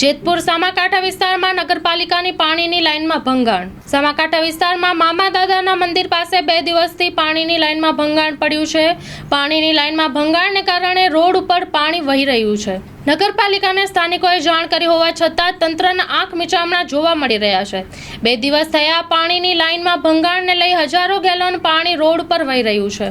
જેતપુર સામાકાંઠા વિસ્તારમાં નગરપાલિકાની પાણીની લાઇનમાં ભંગાણ. સામાકાંઠા વિસ્તારમાં મામા દાદાના મંદિર પાસે બે દિવસથી પાણીની લાઇનમાં ભંગાણ પડ્યું છે. પાણીની લાઇનમાં ભંગાણને કારણે રોડ ઉપર પાણી વહી રહ્યું છે. નગરપાલિકાને સ્થાનિકોએ જાણ કરી હોવા છતાં તંત્રના આંખ મિચામણા જોવા મળી રહ્યા છે. બે દિવસ થયા પાણીની લાઇનમાં ભંગાણને લઈ હજારો ગેલોન પાણી રોડ પર વહી રહ્યું છે.